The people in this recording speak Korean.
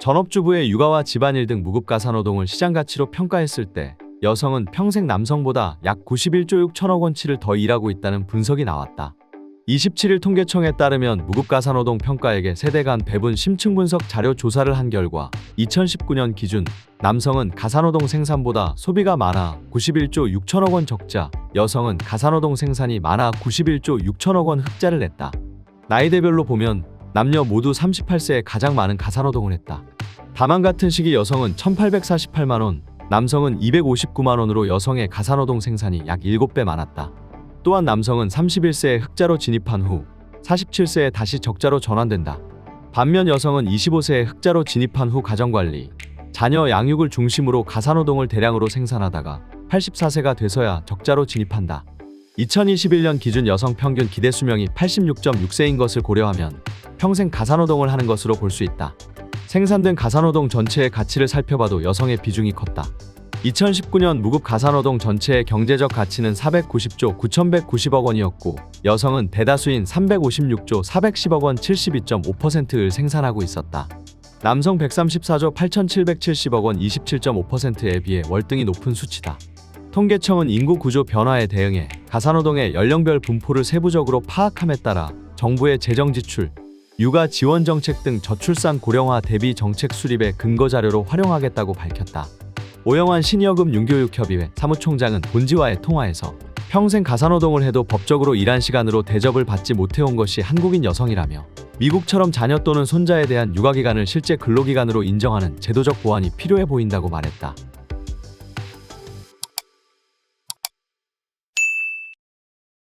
전업주부의 육아와 집안일 등 무급 가사노동을 시장 가치로 평가했을 때 여성은 평생 남성보다 약 91조 6천억 원치를 더 일하고 있다는 분석이 나왔다. 27일 통계청에 따르면 무급 가사노동 평가액의 세대 간 배분 심층 분석 자료 조사를 한 결과 2019년 기준 남성은 가사노동 생산보다 소비가 많아 91조 6천억 원 적자, 여성은 가사노동 생산이 많아 91조 6천억 원 흑자를 냈다. 나이대별로 보면 남녀 모두 38세에 가장 많은 가사노동을 했다. 다만 같은 시기 여성은 1848만 원, 남성은 259만 원으로 여성의 가사노동 생산이 약 7배 많았다. 또한 남성은 31세에 흑자로 진입한 후 47세에 다시 적자로 전환된다. 반면 여성은 25세에 흑자로 진입한 후 가정관리, 자녀 양육을 중심으로 가사노동을 대량으로 생산하다가 84세가 돼서야 적자로 진입한다. 2021년 기준 여성 평균 기대 수명이 86.6세인 것을 고려하면 평생 가사노동을 하는 것으로 볼 수 있다. 생산된 가사노동 전체의 가치를 살펴봐도 여성의 비중이 컸다. 2019년 무급 가사노동 전체의 경제적 가치는 490조 9,190억 원이었고 여성은 대다수인 356조 410억 원 72.5%를 생산하고 있었다. 남성 134조 8,770억 원 27.5%에 비해 월등히 높은 수치다. 통계청은 인구 구조 변화에 대응해 가사노동의 연령별 분포를 세부적으로 파악함에 따라 정부의 재정 지출, 육아 지원 정책 등 저출산 고령화 대비 정책 수립의 근거 자료로 활용하겠다고 밝혔다. 오영환 신여금 윤교육협의회 사무총장은 본지와의 통화에서 평생 가사노동을 해도 법적으로 일한 시간으로 대접을 받지 못해온 것이 한국인 여성이라며 미국처럼 자녀 또는 손자에 대한 육아기간을 실제 근로기간으로 인정하는 제도적 보완이 필요해 보인다고 말했다.